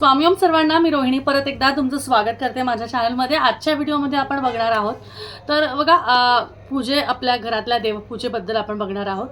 स्वामीओम सर्वांना मी रोहिणी परत एकदा तुमचं स्वागत करते माझ्या चॅनलमध्ये आजच्या व्हिडिओमध्ये आपण बघणार आहोत. तर बघा पूजे आपल्या घरातल्या देवपूजेबद्दल आपण बघणार आहोत.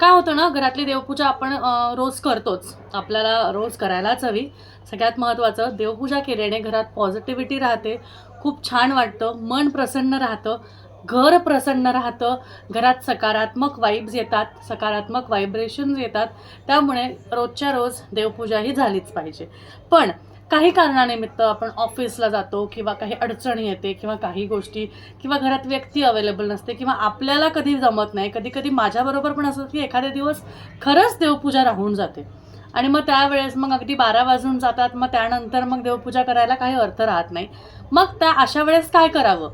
काय होतं ना घरातली देवपूजा आपण रोज करतोच. आपल्याला रोज करायलाच हवी. सगळ्यात महत्त्वाचं देवपूजा केल्याने घरात पॉझिटिव्हिटी राहते. खूप छान वाटतं मन प्रसन्न राहतं. घर प्रसन्न राहतं घरात सकारात्मक वाईब्स येतात सकारात्मक व्हायब्रेशन्स येतात. त्यामुळे रोजच्या रोज देवपूजा ही झालीच पाहिजे. पण काही कारणानिमित्त आपण ऑफिसला जातो किंवा काही अडचणी येते किंवा काही गोष्टी किंवा घरात व्यक्ती अवेलेबल नसते किंवा आपल्याला कधी जमत नाही कधी कधी माझ्याबरोबर पण असं की एखादे दिवस खरंच देवपूजा राहून जाते. आणि मग त्यावेळेस मग अगदी बारा वाजून जातात मग त्यानंतर मग देवपूजा करायला काही अर्थ राहत नाही. मग त्या अशा वेळेस काय करावं?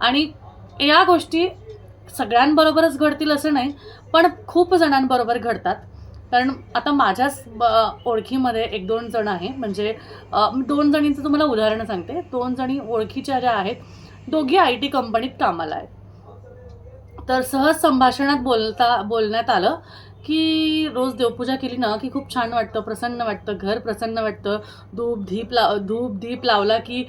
आणि या गोष्टी सगळ्यांबरोबरच घडतील असं नाही पण खूप जणांबरोबर घडतात. कारण आता माझ्याच ब- ओळखीमध्ये एक दोन जण आहे. म्हणजे दोन जणींचं तुम्हाला उदाहरण सांगते. दोन जणी ओळखीच्या ज्या आहेत दोघी आय टी कंपनीत कामाला आहेत. तर सहज संभाषणात बोलता बोलण्यात आलं की रोज देवपूजा केली ना की खूप छान वाटतं प्रसन्न वाटतं घर प्रसन्न वाटतं. धूप धीप लाव धूप दीप लावला की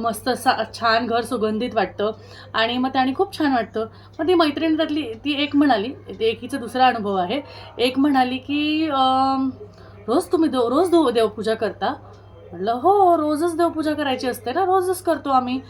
मस्त सा छान घर सुगंधित वाटतं. आणि मग त्याने खूप छान वाटतं. मग ती मैत्रीण त्यातली ती एक म्हणाली एकीचा दुसरा अनुभव आहे. एक म्हणाली की रोज तुम्ही देव रोज देव देवपूजा करता. म्हटलं हो, हो रोजच देवपूजा करायची असते ना रोजच करतो आम्ही.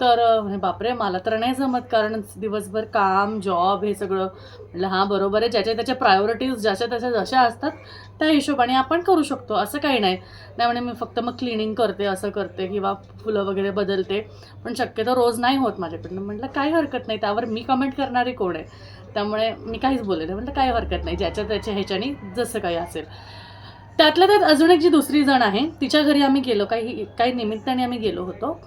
तर बापरे मला तर नाही जमत कारण दिवसभर काम जॉब हे सगळं. म्हटलं हां बरोबर आहे ज्याच्या त्याच्या प्रायोरिटीज ज्याच्या त्याच्या जशा असतात त्या हिशोबाने आपण करू शकतो असं काही नाही. नाही म्हणे मी फक्त मग क्लिनिंग करते असं करते किंवा फुलं वगैरे बदलते पण शक्यतो रोज नाही होत माझ्याकडनं. म्हटलं काही हरकत नाही त्यावर मी कमेंट करणारी कोण आहे? त्यामुळे मी काहीच बोलले नाही. म्हटलं काही हरकत नाही ज्याच्या त्याच्या ह्याच्याने जसं काही असेल. त्यातल्या त्यात अजून एक जी दुसरी जण आहे तिच्या घरी आम्ही गेलो काही काही निमित्ताने आम्ही गेलो होतो.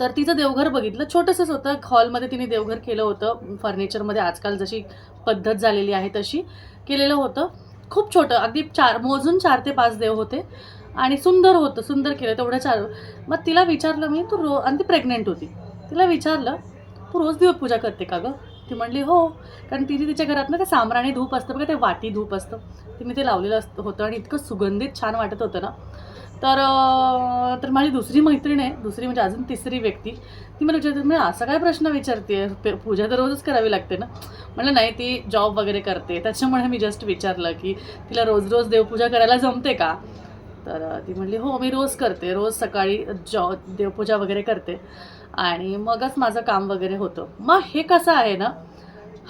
तर तिचं देवघर बघितलं. छोटंसंच होतं. हॉलमध्ये तिने देवघर केलं होतं. फर्निचरमध्ये आजकाल जशी पद्धत झालेली आहे तशी केलेलं होतं. खूप छोटं. अगदी चार मोजून चार ते पाच देव होते. आणि सुंदर होतं. सुंदर केलं. तेवढं चार. मग तिला विचारलं मी तू रो आणि ती प्रेग्नेंट होती. तिला विचारलं तू रोज देवपूजा करते का गं? ती म्हणली हो. कारण तिने तिच्या घरात ना ते सामराणी धूप असतं बघा ते वाटी धूप असतं. तिने ते लावलेलं असतं होतं आणि इतकं सुगंधित छान वाटत होतं ना. तर तर माझी दुसरी मैत्रीण आहे दुसरी म्हणजे अजून तिसरी व्यक्ती. ती मला विचारते म्हणजे असा काय प्रश्न विचारते पूजा तर रोजच करावी लागते ना? म्हणलं नाही ती जॉब वगैरे करते. त्याच्यामुळे मी जस्ट विचारलं की तिला रोज रोज देवपूजा करायला जमते का? तर ती म्हणली हो मी रोज करते. रोज सकाळी जॉ देवपूजा वगैरे करते. आणि मगच माझं काम वगैरे होतं. मग हे कसं आहे ना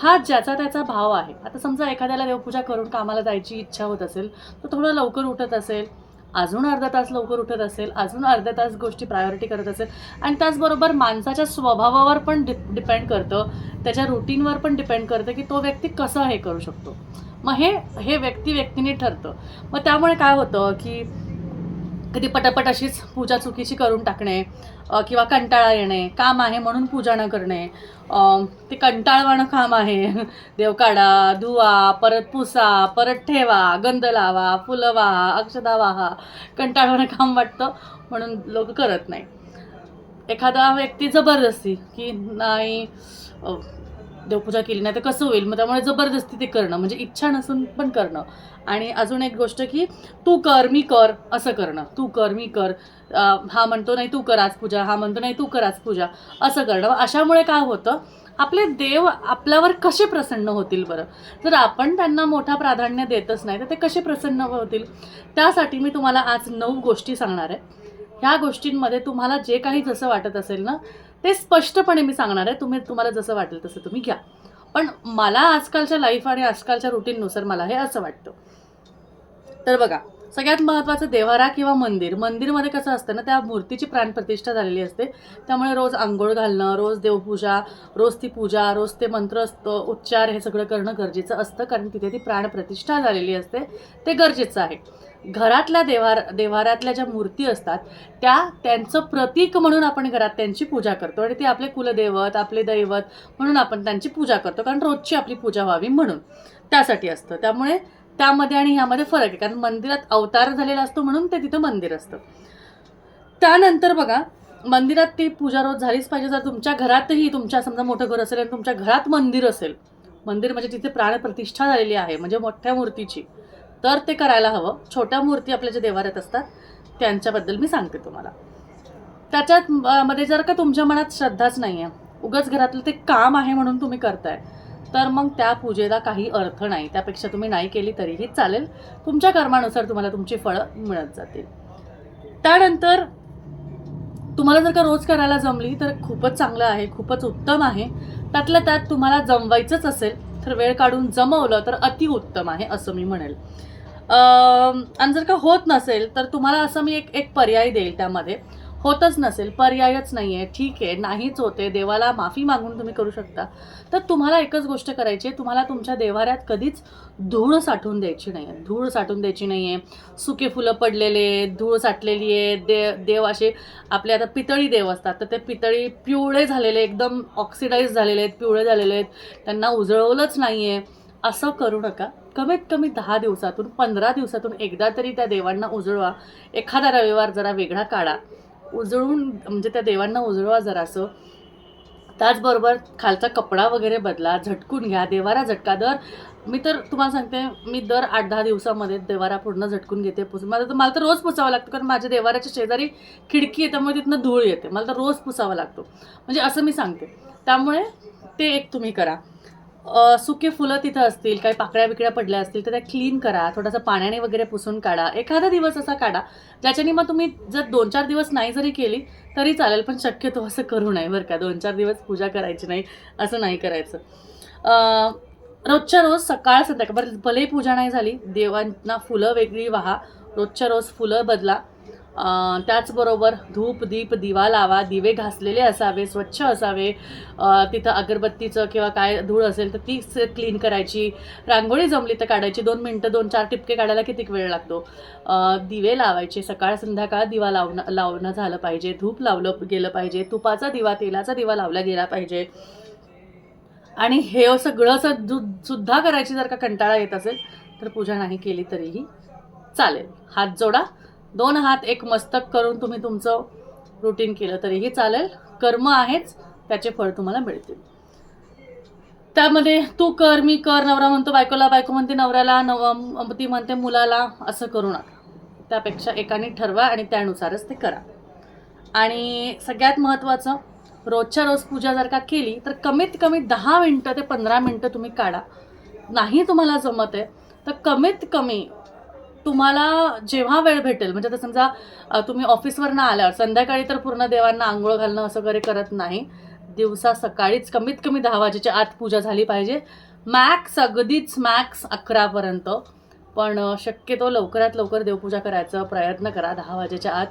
हा ज्याचा त्याचा भाव आहे. आता समजा एखाद्याला देवपूजा करून कामाला जायची इच्छा होत असेल तर थोडं लवकर उठत असेल अजून अर्धा तास लवकर उठत असेल अजून अर्धा तास गोष्टी प्रायोरिटी करत असेल आणि त्याचबरोबर माणसाच्या स्वभावावर पण डि डिपेंड करतं. त्याच्या रुटीनवर पण डिपेंड करतं की तो व्यक्ती कसं हे करू शकतो. मग हे हे व्यक्ती व्यक्तीने ठरतं. मग त्यामुळे काय होतं की कधी पटापट अशीच पूजा चुकीची करून टाकणे किंवा कंटाळा येणे काम आहे म्हणून पूजा न करणे. ते कंटाळवाणं काम आहे. देवकाडा धुवा परत पुसा परत ठेवा गंध लावा फुलं वाहा अक्षदा वाहा. कंटाळवाणं काम वाटतं म्हणून लोक करत नाही. एखादा व्यक्ती जबरदस्ती की नाही देवपूजा केली नाही तर कसं होईल? मग त्यामुळे जबरदस्ती ते करणं म्हणजे इच्छा नसून पण करणं. आणि अजून एक गोष्ट की तू कर मी कर असं करणं. तू कर मी कर. हा म्हणतो नाही तू कर आज पूजा. हा म्हणतो नाही तू कर आज पूजा. असं करणं. अशामुळे काय होतं? आपले देव आपल्यावर कसे प्रसन्न होतील बरं? जर आपण त्यांना मोठा प्राधान्य देतच नाही तर ते कसे प्रसन्न होतील? त्यासाठी मी तुम्हाला आज नऊ गोष्टी सांगणार आहे. ह्या गोष्टींमध्ये तुम्हाला जे काही जसं वाटत असेल ना ते स्पष्टपणे मी सांगणार आहे. तुम्ही तुम्हाला जसं वाटेल तसं तुम्ही घ्या. पण मला आजकालच्या लाईफ आणि आजकालच्या रुटीननुसार मला हे असं वाटतं. तर बघा सगळ्यात महत्त्वाचं देवारा किंवा मंदिर. मंदिरमध्ये कसं असतं ना त्या मूर्तीची प्राणप्रतिष्ठा झालेली असते. त्यामुळे रोज आंघोळ घालणं रोज देवपूजा रोज ती पूजा रोज ते मंत्र असतं उच्चार हे सगळं करणं गरजेचं असतं. कारण तिथे ती प्राणप्रतिष्ठा झालेली असते. ते गरजेचं आहे. घरातल्या देवार देवारातल्या ज्या मूर्ती असतात त्या त्यांचं प्रतीक म्हणून आपण घरात त्यांची पूजा करतो आणि ते आपले कुलदैवत आपले दैवत म्हणून आपण त्यांची पूजा करतो कारण रोजची आपली पूजा व्हावी म्हणून. त्यासाठी असतं. त्यामुळे त्यामध्ये आणि ह्यामध्ये फरक आहे कारण मंदिरात अवतार झालेला असतो म्हणून ते तिथं मंदिर असतं. त्यानंतर बघा मंदिरात ती पूजा रोज झालीच पाहिजे. जर तुमच्या घरातही तुमच्या समजा मोठं घर असेल आणि तुमच्या घरात मंदिर असेल मंदिर म्हणजे तिथे प्राणप्रतिष्ठा झालेली आहे म्हणजे मोठ्या मूर्तीची तर ते करायला हवं. छोट्या मूर्ती आपल्या ज्या देवाऱ्यात असतात त्यांच्याबद्दल मी सांगते तुम्हाला. त्याच्यात मध्ये जर का तुमच्या मनात श्रद्धाच नाही आहे उगाच घरातलं ते काम आहे म्हणून तुम्ही करताय तर मग त्या पूजेला काही अर्थ नाही. त्यापेक्षा तुम्ही नाही केली तरीही चालेल. तुमच्या कर्मानुसार तुम्हाला तुमची फळं मिळत जातील. त्यानंतर तुम्हाला जर का रोज करायला जमली तर खूपच चांगलं आहे खूपच उत्तम आहे. त्यातल्या त्यात तुम्हाला जमवायचंच असेल तर वेळ काढून जमवलं तर अतिउत्तम आहे असं मी म्हणेल. आणि जर का होत नसेल तर तुम्हाला असं मी एक एक पर्याय देईल त्यामध्ये. होतच नसेल पर्यायच नाही आहे ठीक आहे नाहीच होते. देवाला माफी मागून तुम्ही करू शकता. तर तुम्हाला एकच गोष्ट करायची आहे. तुम्हाला तुमच्या देवाऱ्यात कधीच धूळ साठवून द्यायची नाही आहे धूळ साठवून द्यायची नाही आहे सुके फुलं पडलेले आहेत, धूळ साठलेली आहे दे देव असे आपले आता पितळी देव असतात. तर ते पितळी पिवळे झालेले एकदम ऑक्सिडाईज झालेले आहेत पिवळे झालेले आहेत. त्यांना उजळवलंच नाही आहे असं करू नका. कमीत कमी दहा दिवसातून पंधरा दिवसातून एकदा तरी त्या देवांना उजळवा. एखादा रविवार जरा वेगळा काढा. उजळून म्हणजे त्या देवांना उजळवा जरासं. त्याचबरोबर खालचा कपडा वगैरे बदला झटकून घ्या देवारा झटका दर. मी तर तुम्हाला सांगते मी दर आठ दहा दिवसामध्ये देवारा पूर्ण झटकून घेते. पुसून मला तर मला तर रोज पुसावं लागतं कारण माझ्या देवाराच्या शेजारी खिडकी आहे त्यामुळे तिथनं धूळ येते. मला तर रोज पुसावा लागतो. म्हणजे असं मी सांगते. त्यामुळे ते एक तुम्ही करा. सुके फुलं तिथं असतील काही पाकळ्या बिकळ्या पडल्या असतील तर त्या क्लीन करा. थोडंसं पाण्याने वगैरे पुसून काढा. एखादा दिवस असा काढा ज्याच्याने मग तुम्ही जर दोन चार दिवस नाही जरी केली तरी चालेल पण शक्यतो असं करू नये बरं का. दोन चार दिवस पूजा करायची नाही असं नाही करायचं. रोजच्या रोज सकाळ संध्याकाळ बरं भलेही पूजा नाही झाली देवांना फुलं वेगळी वाहा. रोजच्या रोज फुलं बदला. त्याचबरोबर धूप दीप दिवा लावा दिवे घासलेले असावे स्वच्छ असावे. तिथं अगरबत्तीचं किंवा काय धूळ असेल तर ती क्लीन करायची. रांगोळी जमली तर काढायची. दोन मिनटं दोन चार टिपके काढायला किती वेळ लागतो? दिवे लावायचे. सकाळ संध्याकाळ दिवा लावणं लावणं झालं पाहिजे. धूप लावलं गेलं पाहिजे. तुपाचा दिवा तेलाचा दिवा लावला गेला पाहिजे. आणि हे सगळं सु सुद्धा करायची जर का कंटाळा येत असेल तर पूजा नाही केली तरीही चालेल. हात जोडा. दोन हात एक मस्तक करून तुम्ही तुमचं रुटीन केलं तरीही चालेल. कर्म आहेच त्याचे फळ तुम्हाला मिळतील. त्यामध्ये तू कर मी कर नवरा म्हणतो बायकोला बायको म्हणते नवऱ्याला नव ती म्हणते मुलाला असं करू नका. त्यापेक्षा एकाने ठरवा आणि त्यानुसारच ते करा. आणि सगळ्यात महत्त्वाचं रोजच्या रोज पूजा जर का केली तर कमीत कमी दहा मिनटं ते पंधरा मिनटं तुम्ही काढा. नाही तुम्हाला जमत आहे तर कमीत कमी तुम्हाला जेव्हा वेळ भेटेल म्हणजे आता समजा तुम्ही ऑफिसवरनं आल्यावर संध्याकाळी तर पूर्ण देवांना आंघोळ घालणं असं वगैरे करत नाही. दिवसा सकाळीच कमीत कमी दहा वाजेच्या आत पूजा झाली पाहिजे. मॅक्स अगदीच मॅक्स अकरापर्यंत पण शक्यतो लवकरात लवकर देवपूजा करायचा प्रयत्न करा दहा वाजेच्या आत.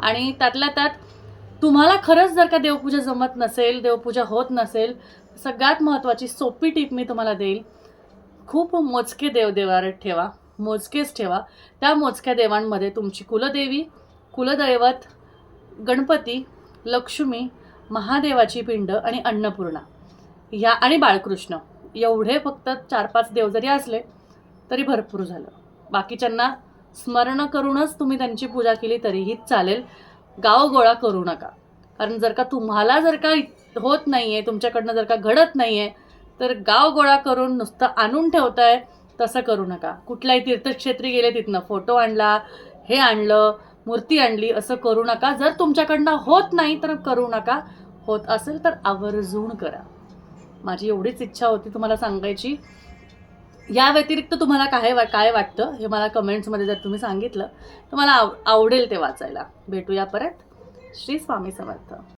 आणि त्यातल्या त्यात तुम्हाला खरंच जर का देवपूजा जमत नसेल देवपूजा होत नसेल सगळ्यात महत्त्वाची सोपी टीप मी तुम्हाला देईल. खूप मोजके देव ठेवा. मोजकेच ठेवा. त्या मोजक्या देवांमध्ये तुमची कुलदेवी कुलदैवत गणपती लक्ष्मी महादेवाची पिंड आणि अन्नपूर्णा. ह्या आणि बाळकृष्ण. एवढे फक्त चार पाच देव जरी असले तरी भरपूर झालं. बाकीच्यांना स्मरण करूनच तुम्ही त्यांची पूजा केली तरीही चालेल. गाव गोळा करू नका. कारण जर का तुम्हाला जर का होत नाही आहे तुमच्याकडनं जर का घडत नाही आहे तर गाव गोळा करून नुसतं आणून ठेवताय तसं करू नका. कुठल्याही तीर्थक्षेत्री गेले तिथनं फोटो आणला हे आणलं मूर्ती आणली असं करू नका. जर तुमच्याकडनं होत नाही तर करू नका. होत असेल तर आवर्जून करा. माझी एवढीच इच्छा होती तुम्हाला सांगायची. या व्यतिरिक्त तुम्हाला काय वा काय वाटतं हे मला कमेंट्समध्ये जर तुम्ही सांगितलं तर मला आव आवडेल ते वाचायला. भेटूया परत. श्री स्वामी समर्थ.